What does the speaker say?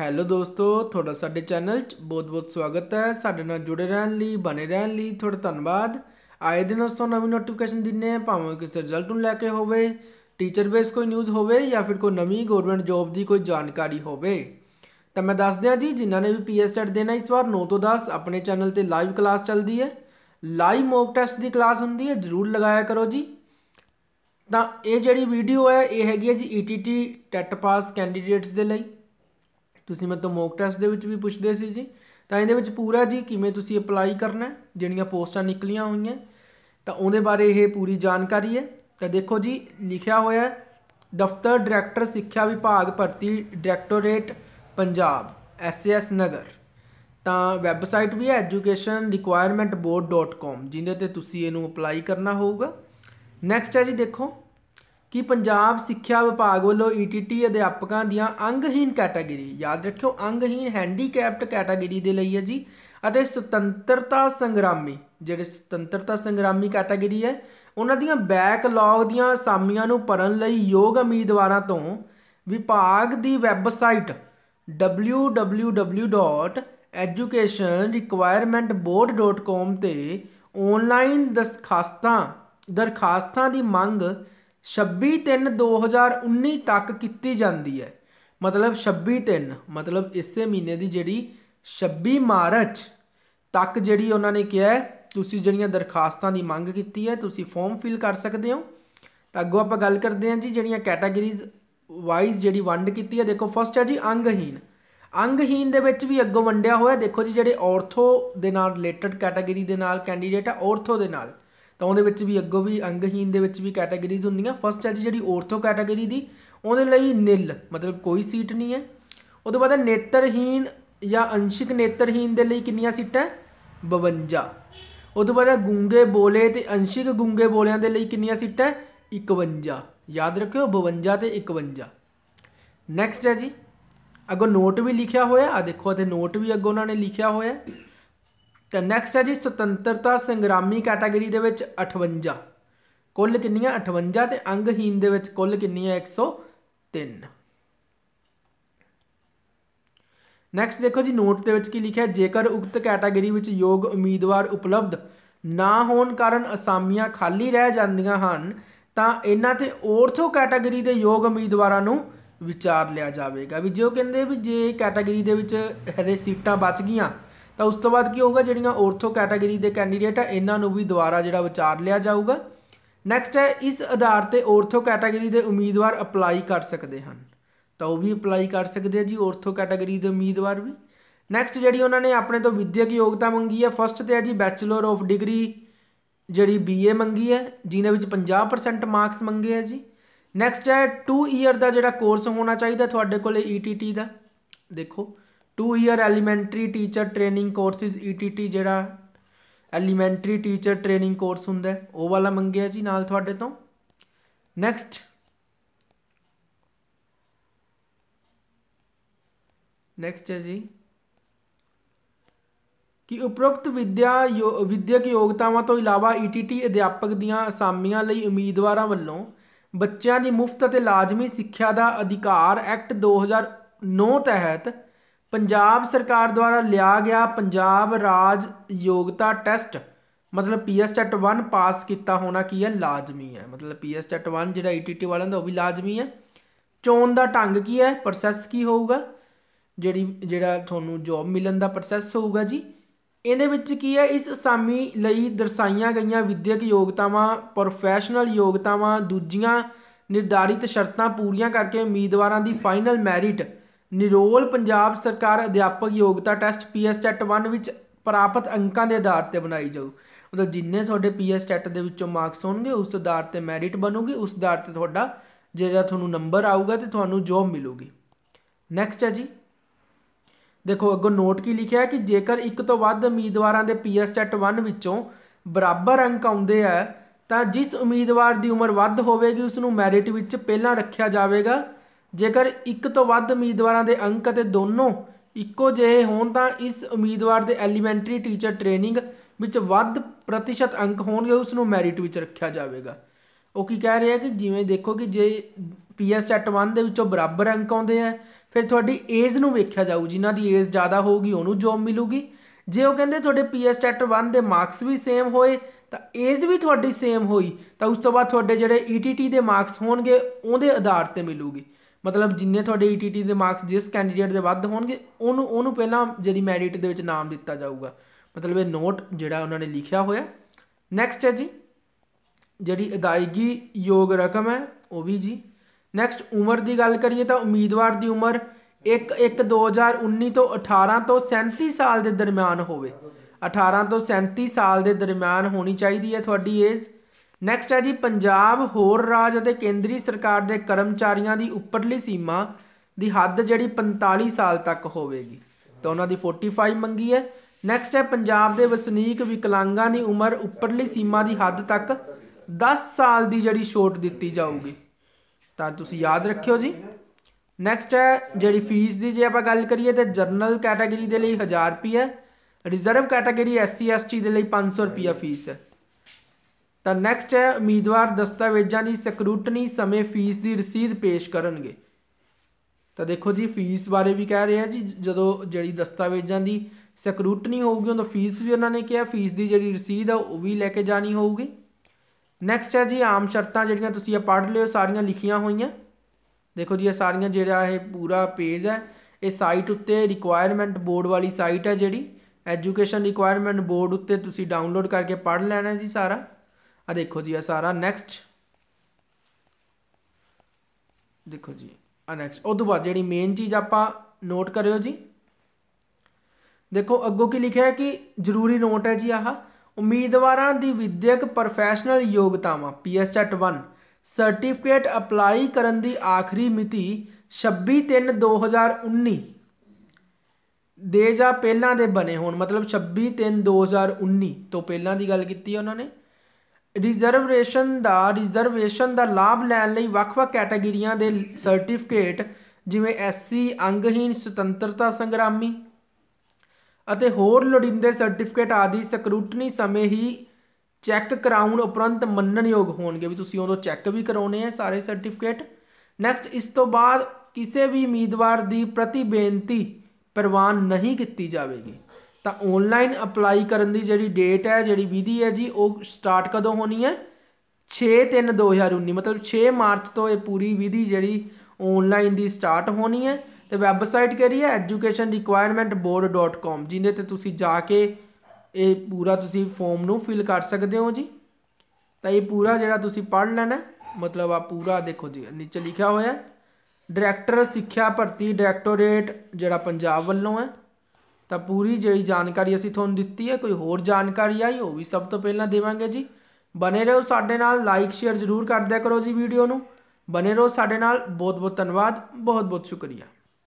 Hello ਦੋਸਤੋ, ਤੁਹਾਡਾ ਸਾਡੇ ਚੈਨਲ 'ਚ ਬਹੁਤ-ਬਹੁਤ ਸਵਾਗਤ ਹੈ। ਸਾਡੇ ਨਾਲ ਜੁੜੇ ਰਹਿਣ ਲਈ, ਬਣੇ ਰਹਿਣ ਲਈ ਤੁਹਾਡਾ ਧੰਨਵਾਦ। ਆਏ ਦਿਨ ਉਸ ਤੋਂ ਨਵੀਂ ਨੋਟੀਫਿਕੇਸ਼ਨ ਦਿੰਨੇ ਆ ਭਾਵੇਂ ਕਿਸੇ ਰਿਜ਼ਲਟ ਨੂੰ ਲੈ ਕੇ ਹੋਵੇ ਟੀਚਰ ਬੇਸ ਕੋਈ ਨਿਊਜ਼ ਹੋਵੇ ਜਾਂ ਫਿਰ ਕੋਈ ਨਵੀਂ ਗਵਰਨਮੈਂਟ ਜੌਬ ਦੀ ਕੋਈ ਜਾਣਕਾਰੀ ਹੋਵੇ। ਤਾਂ ਮੈਂ ਦੱਸ ਦਿਆਂ ਜੀ, ਜਿਨ੍ਹਾਂ ਨੇ ਵੀ ਪੀਐਸ ਟੈਟ ਦੇਣਾ ਇਸ ਵਾਰ 9 ਤੋਂ 10 ਆਪਣੇ ਚੈਨਲ ਤੇ ਲਾਈਵ ਕਲਾਸ ਚੱਲਦੀ ਹੈ। ਲਾਈਵ ਮੌਕ ਟੈਸਟ ਦੀ ਕਲਾਸ ਹੁੰਦੀ ਹੈ, ਜਰੂਰ ਲਗਾਇਆ ਕਰੋ ਜੀ। ਤਾਂ ਇਹ ਜਿਹੜੀ ਵੀਡੀਓ ਹੈ, ਇਹ ਹੈਗੀ ਹੈ ਜੀ ਈਟੀਟੀ ਟੈਟ ਪਾਸ ਕੈਂਡੀਡੇਟਸ ਦੇ ਲਈ। ਤੁਸੀਂ ਮੈਨੂੰ ਤੋਂ ਮੌਕ ਟੈਸਟ ਦੇ ਵਿੱਚ ਵੀ ਪੁੱਛਦੇ ਸੀ ਜੀ। ਤਾਂ ਇਹਦੇ ਵਿੱਚ ਪੂਰਾ ਜੀ ਕਿਵੇਂ ਤੁਸੀਂ ਅਪਲਾਈ ਕਰਨਾ ਜਿਹੜੀਆਂ ਪੋਸਟਾਂ ਨਿਕਲੀਆਂ ਹੋਈਆਂ। ਤਾਂ ਉਹਦੇ ਬਾਰੇ ਇਹ ਪੂਰੀ ਜਾਣਕਾਰੀ ਹੈ। ਤਾਂ ਦੇਖੋ ਜੀ, ਲਿਖਿਆ ਹੋਇਆ ਦਫ਼ਤਰ ਡਾਇਰੈਕਟਰ ਸਿੱਖਿਆ ਵਿਭਾਗ ਭਰਤੀ ਡਾਇਰੈਕਟੋਰੇਟ ਪੰਜਾਬ ਐਸਐਸ ਨਗਰ। ਤਾਂ ਵੈਬਸਾਈਟ ਵੀ ਹੈ educationrequirementboard.com ਜਿਹਦੇ ਤੇ ਤੁਸੀਂ ਇਹਨੂੰ ਅਪਲਾਈ ਕਰਨਾ ਹੋਊਗਾ। ਨੈਕਸਟ ਹੈ ਜੀ ਦੇਖੋ ਕਿ ਪੰਜਾਬ ਸਿੱਖਿਆ ਵਿਭਾਗ ਵੱਲੋਂ ਈਟੀਟੀ ਅਧਿਆਪਕਾਂ ਦੀਆਂ ਅੰਗਹੀਨ ਕੈਟਾਗਰੀ, ਯਾਦ ਰੱਖਿਓ ਅੰਗਹੀਨ ਹੈਂਡੀਕੈਪਡ ਕੈਟਾਗਰੀ ਦੇ ਲਈ ਹੈ ਜੀ, ਅਤੇ ਸੁਤੰਤਰਤਾ ਸੰਗਰਾਮੀ, ਜਿਹੜੇ ਸੁਤੰਤਰਤਾ ਸੰਗਰਾਮੀ ਕੈਟਾਗਰੀ ਹੈ, ਉਹਨਾਂ ਦੀਆਂ ਬੈਕਲੌਗ ਦੀਆਂ ਅਸਾਮੀਆਂ ਨੂੰ ਭਰਨ ਲਈ ਯੋਗ ਉਮੀਦਵਾਰਾਂ ਤੋਂ ਵਿਭਾਗ ਦੀ ਵੈਬਸਾਈਟ www.educationrequirementboard.com ਤੇ ਆਨਲਾਈਨ ਦਰਖਾਸਤਾਂ ਦਰਖਾਸਤਾਂ ਦੀ ਮੰਗ 26/3/2019 ਤੱਕ ਕੀਤੀ ਜਾਂਦੀ ਹੈ। ਮਤਲਬ 26/3 ਮਤਲਬ ਇਸੇ ਮਹੀਨੇ ਦੀ ਜਿਹੜੀ 26 ਮਾਰਚ ਤੱਕ ਜਿਹੜੀ ਉਹਨਾਂ ਨੇ ਕਿਹਾ ਤੁਸੀਂ ਜਿਹੜੀਆਂ ਦਰਖਾਸਤਾਂ ਦੀ ਮੰਗ ਕੀਤੀ ਹੈ, ਤੁਸੀਂ ਫਾਰਮ ਫਿਲ ਕਰ ਸਕਦੇ ਹੋ। ਤਾਂ ਅੱਗੋਂ ਆਪਾਂ ਗੱਲ ਕਰਦੇ ਹਾਂ ਜੀ, ਜਿਹੜੀਆਂ ਕੈਟਾਗਰੀਜ਼ ਵਾਈਜ਼ ਜਿਹੜੀ ਵੰਡ ਕੀਤੀ ਹੈ, ਦੇਖੋ ਫਸਟ ਹੈ ਜੀ ਅੰਗਹੀਨ ਅੰਗਹੀਨ ਦੇ ਵਿੱਚ ਵੀ ਅੱਗੋਂ ਵੰਡਿਆ ਹੋਇਆ, ਦੇਖੋ ਜੀ ਜਿਹੜੇ ਔਰਥੋ ਦੇ ਨਾਲ ਰਿਲੇਟਡ ਕੈਟਾਗਰੀ ਦੇ ਨਾਲ ਕੈਂਡੀਡੇਟ ਆ ਔਰਥੋ ਦੇ ਨਾਲ। ਤਾਂ ਉਹਦੇ ਵਿੱਚ ਵੀ ਅੱਗੋਂ ਵੀ ਅੰਗਹੀਨ ਦੇ ਵਿੱਚ ਵੀ ਕੈਟਾਗਰੀਜ਼ ਹੁੰਦੀਆਂ। ਫਸਟ ਹੈ ਜੀ ਜਿਹੜੀ ਆਰਥੋ ਕੈਟਾਗਰੀ ਦੀ, ਉਹਦੇ ਲਈ ਨਿਲ, ਮਤਲਬ ਕੋਈ ਸੀਟ ਨਹੀਂ ਹੈ। ਉਹਦੇ ਬਾਅਦ ਨੇਤਰਹੀਨ ਜਾਂ ਅੰਸ਼ਿਕ ਨੇਤਰਹੀਨ ਦੇ ਲਈ ਕਿੰਨੀਆਂ ਸੀਟਾਂ 52 ਉਹਦੇ ਬਾਅਦ ਗੁੰਗੇ ਬੋਲੇ ਤੇ ਅੰਸ਼ਿਕ ਗੁੰਗੇ ਬੋਲਿਆਂ ਦੇ ਲਈ ਕਿੰਨੀਆਂ ਸੀਟਾਂ 51 ਯਾਦ ਰੱਖਿਓ 52 ਤੇ 51 ਨੈਕਸਟ ਹੈ ਜੀ। ਅੱਗੋਂ ਨੋਟ ਵੀ ਲਿਖਿਆ ਹੋਇਆ ਆ ਦੇਖੋ ਤੇ ਨੋਟ ਵੀ ਅੱਗੋਂ ਉਹਨਾਂ ਨੇ ਲਿਖਿਆ ਹੋਇਆ ਤਾਂ ਨੈਕਸਟ ਹੈ ਜੀ ਸੁਤੰਤਰਤਾ ਸੰਗਰਾਮੀ ਕੈਟਾਗਰੀ ਦੇ ਵਿੱਚ 58 ਕੁੱਲ ਕਿੰਨੀਆਂ? 58 ਤੇ ਅੰਗਹੀਨ ਦੇ ਵਿੱਚ ਕੁੱਲ ਕਿੰਨੀਆਂ? 103 ਨੈਕਸਟ ਦੇਖੋ ਜੀ ਨੋਟ ਦੇ ਵਿੱਚ ਕੀ ਲਿਖਿਆ? ਜੇਕਰ ਉਕਤ ਕੈਟਾਗਰੀ ਵਿੱਚ ਯੋਗ ਉਮੀਦਵਾਰ ਉਪਲਬਧ ਨਾ ਹੋਣ ਕਾਰਨ ਅਸਾਮੀਆਂ ਖਾਲੀ ਰਹਿ ਜਾਂਦੀਆਂ ਹਨ, ਤਾਂ ਇਹਨਾਂ ਤੇ ਔਰਥੋ ਕੈਟਾਗਰੀ ਦੇ ਯੋਗ ਉਮੀਦਵਾਰਾਂ ਨੂੰ ਵਿਚਾਰ ਲਿਆ ਜਾਵੇਗਾ। ਵੀ ਜੋ ਕਹਿੰਦੇ ਵੀ ਜੇ ਕੈਟਾਗਰੀ ਦੇ ਵਿੱਚ ਹਰੇ ਸੀਟਾਂ ਬਚ ਗਈਆਂ ਤਾਂ ਉਸ ਤੋਂ ਬਾਅਦ ਕੀ ਹੋਊਗਾ? ਜਿਹੜੀਆਂ ਔਰਥੋ ਕੈਟਾਗਰੀ ਦੇ ਕੈਂਡੀਡੇਟ ਆ, ਇਹਨਾਂ ਨੂੰ ਵੀ ਦੁਬਾਰਾ ਜਿਹੜਾ ਵਿਚਾਰ ਲਿਆ ਜਾਊਗਾ। ਨੈਕਸਟ ਹੈ, ਇਸ ਆਧਾਰ ਤੇ ਔਰਥੋ ਕੈਟਾਗਰੀ ਦੇ ਉਮੀਦਵਾਰ ਅਪਲਾਈ ਕਰ ਸਕਦੇ ਹਨ। ਤਾਂ ਉਹ ਵੀ ਅਪਲਾਈ ਕਰ ਸਕਦੇ ਆ ਜੀ ਔਰਥੋ ਕੈਟਾਗਰੀ ਦੇ ਉਮੀਦਵਾਰ ਵੀ। ਨੈਕਸਟ ਜਿਹੜੀ ਉਹਨਾਂ ਨੇ ਆਪਣੇ ਤੋਂ ਵਿਦਿਅਕ ਯੋਗਤਾ ਮੰਗੀ ਹੈ ਫਸਟ ਤੇ ਹੈ ਜੀ ਬੈਚਲਰ ਆਫ ਡਿਗਰੀ ਜਿਹੜੀ ਬੀਏ ਮੰਗੀ ਹੈ ਜਿਹਦੇ ਵਿੱਚ 50% ਮਾਰਕਸ ਮੰਗੇ ਹੈ ਜੀ। ਨੈਕਸਟ ਹੈ 2 ਇਅਰ ਦਾ ਜਿਹੜਾ ਕੋਰਸ ਹੋਣਾ ਚਾਹੀਦਾ ਤੁਹਾਡੇ ਕੋਲੇ ਈਟੀਟੀ ਦਾ। ਦੇਖੋ 2 year elementary teacher training courses ETT ਜਿਹੜਾ ਐਲੀਮੈਂਟਰੀ ਟੀਚਰ ਟ੍ਰੇਨਿੰਗ ਕੋਰਸ ਹੁੰਦਾ ਉਹ ਵਾਲਾ ਮੰਗਿਆ ਜੀ ਨਾਲ ਤੁਹਾਡੇ ਤੋਂ? ਨੈਕਸਟ ਨੈਕਸਟ ਹੈ ਜੀ। ਕਿ ਉਪਰੋਕਤ ਵਿਦਿਆ ਵਿਦਿਅਕ ਯੋਗਤਾਵਾਂ ਤੋਂ ਇਲਾਵਾ ਈਟੀਟੀ ਅਧਿਆਪਕ ਦੀਆਂ ਅਸਾਮੀਆਂ ਲਈ ਉਮੀਦਵਾਰਾਂ ਵੱਲੋਂ ਬੱਚਿਆਂ ਦੀ ਮੁਫਤ ਅਤੇ ਲਾਜ਼ਮੀ ਸਿੱਖਿਆ ਦਾ ਅਧਿਕਾਰ ਐਕਟ 2009 ਤਹਿਤ ਪੰਜਾਬ ਸਰਕਾਰ ਦੁਆਰਾ ਲਿਆ ਗਿਆ ਪੰਜਾਬ ਰਾਜ ਯੋਗਤਾ ਟੈਸਟ, ਮਤਲਬ ਪੀਐਸ ਟੈਟ 1 ਪਾਸ ਕੀਤਾ ਹੋਣਾ ਕੀ ਹੈ? ਲਾਜ਼ਮੀ ਹੈ। ਮਤਲਬ ਪੀਐਸ ਟੈਟ 1 ਜਿਹੜਾ ਈਟੀਟੀ ਵਾਲਿਆਂ ਦਾ ਉਹ ਵੀ ਲਾਜ਼ਮੀ ਹੈ। ਚੋਣ ਦਾ ਢੰਗ ਕੀ ਹੈ? ਪ੍ਰੋਸੈਸ ਕੀ ਹੋਊਗਾ? ਜਿਹੜੀ, ਜਿਹੜਾ ਤੁਹਾਨੂੰ ਜੌਬ ਮਿਲਣ ਦਾ ਪ੍ਰੋਸੈਸ ਹੋਊਗਾ ਜੀ। ਇਹਦੇ ਵਿੱਚ ਕੀ ਹੈ? ਇਸ ਅਸਾਮੀ ਲਈ ਦਰਸਾਈਆਂ ਗਈਆਂ ਵਿਦਿਅਕ ਯੋਗਤਾਵਾਂ ਪ੍ਰੋਫੈਸ਼ਨਲ ਯੋਗਤਾਵਾਂ, ਦੂਜੀਆਂ ਨਿਰਧਾਰਿਤ ਸ਼ਰਤਾਂ ਪੂਰੀਆਂ ਕਰਕੇ ਉਮੀਦਵਾਰਾਂ ਦੀ ਫਾਈਨਲ ਮੈਰਿਟ ਨਿਰੋਲ ਪੰਜਾਬ ਸਰਕਾਰ ਅਧਿਆਪਕ ਯੋਗਤਾ ਟੈਸਟ ਪੀਐਸ ਟੈਟ 1 ਵਿੱਚ ਪ੍ਰਾਪਤ ਅੰਕਾਂ ਦੇ ਆਧਾਰ ਤੇ ਬਣਾਈ ਜਾਊ। ਮਤਲਬ ਜਿੰਨੇ ਤੁਹਾਡੇ ਪੀਐਸ ਟੈਟ ਦੇ ਵਿੱਚੋਂ ਮਾਰਕਸ ਹੋਣਗੇ, ਉਸ ਆਧਾਰ ਤੇ ਮੈਰਿਟ ਬਣੂਗੀ, ਉਸ ਆਧਾਰ ਤੇ ਤੁਹਾਡਾ ਜਿਹੜਾ ਤੁਹਾਨੂੰ ਨੰਬਰ ਆਊਗਾ ਤੇ ਤੁਹਾਨੂੰ ਜੋਬ ਮਿਲੂਗੀ। ਨੈਕਸਟ ਹੈ ਜੀ। ਦੇਖੋ, ਅੱਗੋਂ ਨੋਟ ਕੀ ਲਿਖਿਆ ਕਿ ਜੇਕਰ ਇੱਕ ਤੋਂ ਵੱਧ ਉਮੀਦਵਾਰਾਂ ਦੇ ਪੀਐਸ ਟੈਟ 1 ਵਿੱਚੋਂ ਬਰਾਬਰ ਅੰਕ ਆਉਂਦੇ ਆ, ਤਾਂ ਜਿਸ ਉਮੀਦਵਾਰ ਦੀ ਉਮਰ ਵੱਧ ਹੋਵੇਗੀ ਉਸ ਨੂੰ ਮੈਰਿਟ ਵਿੱਚ ਪਹਿਲਾਂ ਰੱਖਿਆ ਜਾਵੇਗਾ। ਜੇਕਰ ਇੱਕ ਤੋਂ ਵੱਧ ਉਮੀਦਵਾਰਾਂ ਦੇ ਅੰਕ ਅਤੇ ਦੋਨੋਂ ਇੱਕੋ ਜਿਹੇ ਹੋਣ ਤਾਂ ਇਸ ਉਮੀਦਵਾਰ ਦੇ ਐਲੀਮੈਂਟਰੀ ਟੀਚਰ ਟ੍ਰੇਨਿੰਗ ਵਿੱਚ ਵੱਧ ਪ੍ਰਤੀਸ਼ਤ ਅੰਕ ਹੋਣਗੇ, ਉਸ ਨੂੰ ਮੈਰਿਟ ਵਿੱਚ ਰੱਖਿਆ ਜਾਵੇਗਾ। ਉਹ ਕੀ ਕਹਿ ਰਿਹਾ ਕਿ ਜਿਵੇਂ ਦੇਖੋ ਕਿ ਜੇ ਪੀਐਸ ਸੈਟ 1 ਦੇ ਵਿੱਚੋਂ ਬਰਾਬਰ ਅੰਕ ਆਉਂਦੇ ਆ, ਫਿਰ ਤੁਹਾਡੀ ਏਜ ਨੂੰ ਵੇਖਿਆ ਜਾਊ, ਜਿਨ੍ਹਾਂ ਦੀ ਏਜ ਜ਼ਿਆਦਾ ਹੋਊਗੀ, ਉਹਨੂੰ ਜੋਬ ਮਿਲੂਗੀ। ਜੇ ਉਹ ਕਹਿੰਦੇ ਤੁਹਾਡੇ ਪੀਐਸ ਟੈਟ 1 ਦੇ ਮਾਰਕਸ ਵੀ ਸੇਮ ਹੋਏ, ਤਾਂ ਏਜ ਵੀ ਤੁਹਾਡੀ ਸੇਮ ਹੋਈ, ਤਾਂ ਉਸ ਤੋਂ ਬਾਅਦ ਤੁਹਾਡੇ ਜਿਹੜੇ ਈਟੀਟੀ ਦੇ ਮਾਰਕਸ ਹੋਣਗੇ, ਉਹਦੇ ਆਧਾਰ ਤੇ ਮਿਲੂਗੀ। ਮਤਲਬ ਜਿੰਨੇ ਤੁਹਾਡੇ ਈਟੀਟੀ ਦੇ ਮਾਰਕਸ ਜਿਸ ਕੈਂਡੀਡੇਟ ਦੇ ਵੱਧ ਹੋਣਗੇ, ਉਹਨੂੰ ਉਹਨੂੰ ਪਹਿਲਾਂ ਜਿਹੜੀ ਮੈਰਿਟ ਦੇ ਵਿੱਚ ਨਾਮ ਦਿੱਤਾ ਜਾਊਗਾ। ਮਤਲਬ ਇਹ ਨੋਟ ਜਿਹੜਾ ਉਹਨਾਂ ਨੇ ਲਿਖਿਆ ਹੋਇਆ। ਨੈਕਸਟ ਹੈ ਜੀ, ਜਿਹੜੀ ਅਦਾਇਗੀ ਯੋਗ ਰਕਮ ਹੈ, ਉਹ ਵੀ ਜੀ। ਨੈਕਸਟ ਉਮਰ ਦੀ ਗੱਲ ਕਰੀਏ ਤਾਂ ਉਮੀਦਵਾਰ ਦੀ ਉਮਰ 1 1 2019 ਤੋਂ 18 ਤੋਂ 37 ਸਾਲ ਦੇ ਦਰਮਿਆਨ ਹੋਵੇ। 18 ਤੋਂ 37 ਸਾਲ ਦੇ ਦਰਮਿਆਨ ਹੋਣੀ ਚਾਹੀਦੀ ਹੈ ਤੁਹਾਡੀ ਏਜ ਨੈਕਸਟ ਹੈ ਜੀ, ਪੰਜਾਬ ਹੋਰ ਰਾਜ ਅਤੇ ਕੇਂਦਰੀ ਸਰਕਾਰ ਦੇ ਕਰਮਚਾਰੀਆਂ ਦੀ ਉੱਪਰਲੀ ਸੀਮਾ ਦੀ ਹੱਦ ਜਿਹੜੀ 45 ਸਾਲ ਤੱਕ ਹੋਵੇਗੀ। ਤਾਂ ਉਹਨਾਂ ਦੀ 45 ਮੰਗੀ ਹੈ। ਨੈਕਸਟ ਹੈ, ਪੰਜਾਬ ਦੇ ਵਸਨੀਕ ਵਿਕਲਾਂਗਾਂ ਦੀ ਉਮਰ ਉੱਪਰਲੀ ਸੀਮਾ ਦੀ ਹੱਦ ਤੱਕ 10 ਸਾਲ ਦੀ ਜਿਹੜੀ ਛੋਟ ਦਿੱਤੀ ਜਾਊਗੀ। ਤਾਂ ਤੁਸੀਂ ਯਾਦ ਰੱਖਿਓ ਜੀ। ਨੈਕਸਟ ਹੈ, ਜਿਹੜੀ ਫੀਸ ਦੀ ਜੇ ਆਪਾਂ ਗੱਲ ਕਰੀਏ ਤੇ ਜਰਨਲ ਕੈਟਾਗਰੀ ਦੇ ਲਈ 1000 ਰੁਪਏ ਰਿਜ਼ਰਵ ਕੈਟਾਗਰੀ ਐਸਸੀ ਐਸਟੀ ਦੇ ਲਈ 500 ਰੁਪਏ ਫੀਸ ਹੈ। ਤਾਂ ਨੈਕਸਟ ਹੈ, ਉਮੀਦਵਾਰ ਦਸਤਾਵੇਜ਼ਾਂ ਦੀ ਸਕਰੂਟਨੀ ਸਮੇਂ ਫੀਸ ਦੀ ਰਸੀਦ ਪੇਸ਼ ਕਰਨਗੇ। ਤਾਂ ਦੇਖੋ ਜੀ, ਫੀਸ ਬਾਰੇ ਵੀ ਕਹਿ ਰਿਹਾ ਜੀ, ਜਦੋਂ ਜਿਹੜੀ ਦਸਤਾਵੇਜ਼ਾਂ ਦੀ ਸਕਰੂਟਨੀ ਹੋਊਗੀ ਉਦੋਂ ਫੀਸ ਵੀ ਉਹਨਾਂ ਨੇ ਕਿਹਾ, ਫੀਸ ਦੀ ਜਿਹੜੀ ਰਸੀਦ ਆ, ਉਹ ਵੀ ਲੈ ਕੇ ਜਾਣੀ ਹੋਊਗੀ। ਨੈਕਸਟ ਹੈ ਜੀ, ਆਮ ਸ਼ਰਤਾਂ ਜਿਹੜੀਆਂ ਤੁਸੀਂ ਇਹ ਪੜ੍ਹ ਲਿਓ, ਸਾਰੀਆਂ ਲਿਖੀਆਂ ਹੋਈਆਂ। ਦੇਖੋ ਜੀ, ਇਹ ਸਾਰੀਆਂ ਜਿਹੜਾ ਇਹ ਪੂਰਾ ਪੇਜ ਹੈ, ਇਹ ਸਾਈਟ ਉੱਤੇ ਰਿਕੁਆਇਰਮੈਂਟ ਬੋਰਡ ਵਾਲੀ ਸਾਈਟ ਹੈ ਜਿਹੜੀ। ਐਜੂਕੇਸ਼ਨ ਰਿਕੁਆਇਰਮੈਂਟ ਬੋਰਡ ਉੱਤੇ ਤੁਸੀਂ ਡਾਊਨਲੋਡ ਕਰਕੇ ਪੜ੍ਹ ਲੈਣਾ ਜੀ ਸਾਰਾ। ਆ ਦੇਖੋ ਜੀ, ਇਹ ਸਾਰਾ ਨੈਕਸਟ ਦੇਖੋ ਜੀ ਆ ਨੈਕਸਟ ਉਸ ਤੋਂ ਬਾਅਦ ਜਿਹੜੀ ਮੇਨ ਚੀਜ਼ ਆਪਾਂ ਨੋਟ ਕਰਿਓ ਜੀ। ਦੇਖੋ, ਅੱਗੋਂ ਕੀ ਲਿਖਿਆ ਹੈ ਕਿ ਜ਼ਰੂਰੀ ਨੋਟ ਹੈ ਜੀ ਆਹ, ਉਮੀਦਵਾਰਾਂ ਦੀ ਵਿਦਿਅਕ ਪ੍ਰੋਫੈਸ਼ਨਲ ਯੋਗਤਾਵਾਂ ਪੀਐਸਟੈਟ 1 ਸਰਟੀਫਿਕੇਟ ਅਪਲਾਈ ਕਰਨ ਦੀ ਆਖਰੀ ਮਿਤੀ 26/3/2019 ਦੇ ਜਾਂ ਪਹਿਲਾਂ ਦੇ ਬਣੇ ਹੋਣ, ਮਤਲਬ 26/3/2019 ਤੋਂ ਪਹਿਲਾਂ ਦੀ ਗੱਲ ਕੀਤੀ ਹੈ ਉਹਨਾਂ ਨੇ। ਰਿਜ਼ਰਵੇਸ਼ਨ ਦਾ ਰਿਜ਼ਰਵੇਸ਼ਨ ਦਾ ਲਾਭ ਲੈਣ ਲਈ ਵੱਖ-ਵੱਖ ਕੈਟਾਗਰੀਆਂ ਦੇ ਸਰਟੀਫਿਕੇਟ ਜਿਵੇਂ ਐਸਸੀ ਅੰਗਹੀਨ ਸੁਤੰਤਰਤਾ ਸੰਗਰਾਮੀ ਅਤੇ ਹੋਰ ਲੋੜੀਂਦੇ ਸਰਟੀਫਿਕੇਟ ਆਦਿ ਸਕਰੂਟਨੀ ਸਮੇਂ ਹੀ ਚੈੱਕ ਕਰਾਉਣ ਉਪਰੰਤ ਮੰਨਣਯੋਗ ਹੋਣਗੇ ਵੀ ਤੁਸੀਂ ਉਦੋਂ ਚੈੱਕ ਵੀ ਕਰਾਉਣੇ ਆ ਸਾਰੇ ਸਰਟੀਫਿਕੇਟ ਨੈਕਸਟ ਇਸ ਤੋਂ ਬਾਅਦ ਕਿਸੇ ਵੀ ਉਮੀਦਵਾਰ ਦੀ ਪ੍ਰਤੀ ਬੇਨਤੀ ਪ੍ਰਵਾਨ ਨਹੀਂ ਕੀਤੀ ਜਾਵੇਗੀ। ਤਾਂ ਆਨਲਾਈਨ ਅਪਲਾਈ ਕਰਨ ਦੀ ਜਿਹੜੀ ਡੇਟ ਹੈ, ਜਿਹੜੀ ਵਿਧੀ ਹੈ ਜੀ, ਉਹ ਸਟਾਰਟ ਕਦੋਂ ਹੋਣੀ ਹੈ? 6/3/2019 ਮਤਲਬ 6 ਮਾਰਚ ਤੋਂ ਇਹ ਪੂਰੀ ਵਿਧੀ ਜਿਹੜੀ ਆਨਲਾਈਨ ਦੀ ਸਟਾਰਟ ਹੋਣੀ ਹੈ। ਤੇ ਵੈਬਸਾਈਟ ਕਿਹੜੀ ਹੈ? educationrequirementboard.com ਜਿਹਦੇ ਤੇ ਤੁਸੀਂ ਜਾ ਕੇ ਇਹ ਪੂਰਾ ਤੁਸੀਂ ਫਾਰਮ ਨੂੰ ਫਿਲ ਕਰ ਸਕਦੇ ਹੋ ਜੀ। ਤਾਂ ਇਹ ਪੂਰਾ ਜਿਹੜਾ ਤੁਸੀਂ ਪੜ੍ਹ ਲੈਣਾ, ਮਤਲਬ ਆ ਪੂਰਾ ਦੇਖੋ ਜੀ, ਨੀਚੇ ਲਿਖਿਆ ਹੋਇਆ ਡਾਇਰੈਕਟਰ ਸਿੱਖਿਆ ਭਰਤੀ ਡਾਇਰੈਕਟੋਰੇਟ ਜਿਹੜਾ ਪੰਜਾਬ ਵੱਲੋਂ ਹੈ। ਤਾਂ ਪੂਰੀ ਜਿਹੜੀ ਜਾਣਕਾਰੀ ਅਸੀਂ ਤੁਹਾਨੂੰ ਦਿੱਤੀ ਹੈ, ਕੋਈ ਹੋਰ ਜਾਣਕਾਰੀ ਆਈ, ਉਹ ਵੀ ਸਭ ਤੋਂ ਪਹਿਲਾਂ ਦੇਵਾਂਗੇ ਜੀ। ਬਨੇ ਰਹੋ ਸਾਡੇ ਨਾਲ ਲਾਈਕ ਸ਼ੇਅਰ ਜ਼ਰੂਰ ਕਰ ਦਿਆ ਕਰੋ ਜੀ ਵੀਡੀਓ ਨੂੰ। ਬਨੇ ਰਹੋ ਸਾਡੇ ਨਾਲ ਬਹੁਤ ਬਹੁਤ ਧੰਨਵਾਦ ਬਹੁਤ ਬਹੁਤ ਸ਼ੁਕਰੀਆ।